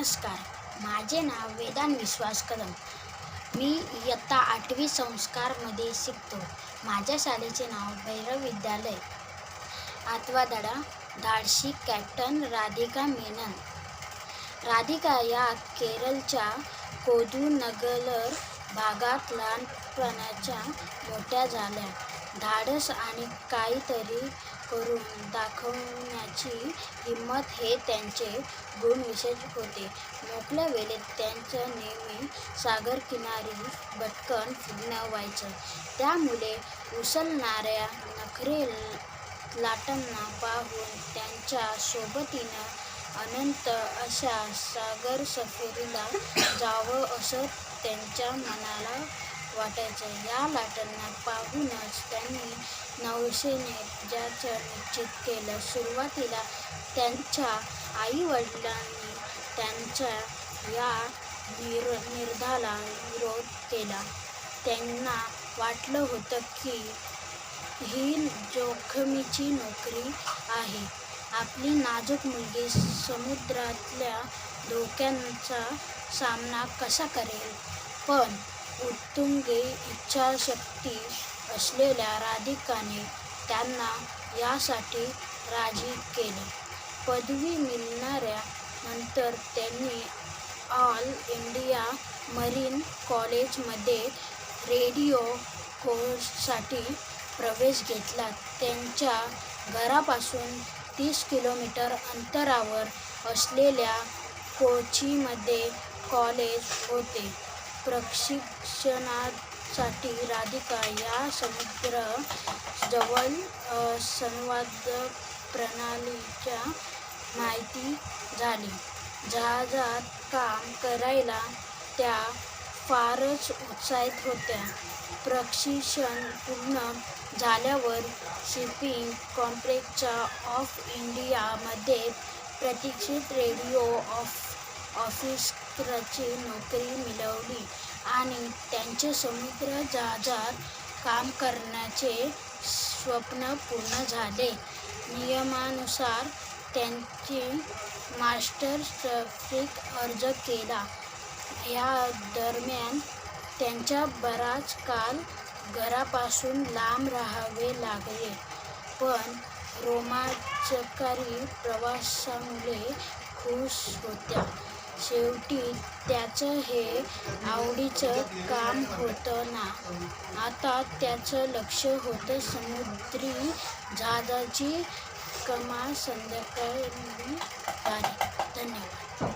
नमस्कार. माझे नाव वेदांत विश्वास कदम. मी इयत्ता आठवी संस्कारमध्ये शिकतो. माझ्या शाळेचे नाव भैरव विद्यालय. आठवा धाडशी कॅप्टन राधिका मेनन. राधिका या केरळच्या कोदूनगलर भागात लहानपणाच्या मोठ्या झाल्या. धाडस आणि काहीतरी करून दाखवण्याची हिंमत हे त्यांचे गुण विशेष होते. मोकळ्या वेळेत त्यांचं नेहमी सागरकिनारी भटकन फिरणं व्हायचं त्यामुळे उसलणाऱ्या नखरे लाटांना पाहून त्यांच्या सोबतीनं अनंत अशा सागर सफरीला जावं असं त्यांच्या मनाला वाटायचं या लाटांना पाहूनच त्यांनी नवशेने ज्याचं निश्चित केलं सुरुवातीला त्यांच्या आईवडिलांनी त्यांच्या या निर निर्धाला विरोध केला. त्यांना वाटलं होतं की ही जोखमीची नोकरी आहे. आपली नाजूक मुलगी समुद्रातल्या धोक्यांचा सामना कसा करेल? पण उत्तुंग इच्छाशक्ती असलेल्या राधिकाने त्यांना यासाठी राजी केले. पदवी मिळणाऱ्या नंतर त्यांनी ऑल इंडिया मरीन कॉलेजमध्ये रेडिओ कोर्ससाठी प्रवेश घेतला. त्यांच्या घरापासून तीस किलोमीटर अंतरावर असलेल्या कोचीमध्ये कॉलेज होते. प्रशिक्षणासाठी राधिका या समुद्र जवळ संवाद प्रणालीच्या माहिती झाली. जहाजात काम करायला त्या फारच उत्साहित होत्या. प्रशिक्षण पूर्ण झाल्यावर शिपिंग कॉम्प्लेक्सच्या ऑफ इंडियामध्ये प्रतीक्षित रेडिओ ऑफ ऑफिसरची नोकरी मिळवली आणि त्यांचे समुद्र जहाजात काम करण्याचे स्वप्न पूर्ण झाले. नियमानुसार त्यांची मास्टर ट्रॅफिक अर्ज केला. या दरम्यान त्यांच्या बराच काळ घरापासून लांब राहावे लागले. पण रोमांचकारी प्रवासामुळे खुश होत्या. शेवटी त्याचं हे आवडीचं काम होतं ना आता त्याचं लक्ष होतं समुद्री जहाजाची कमाल संध्याकाळी. धन्यवाद.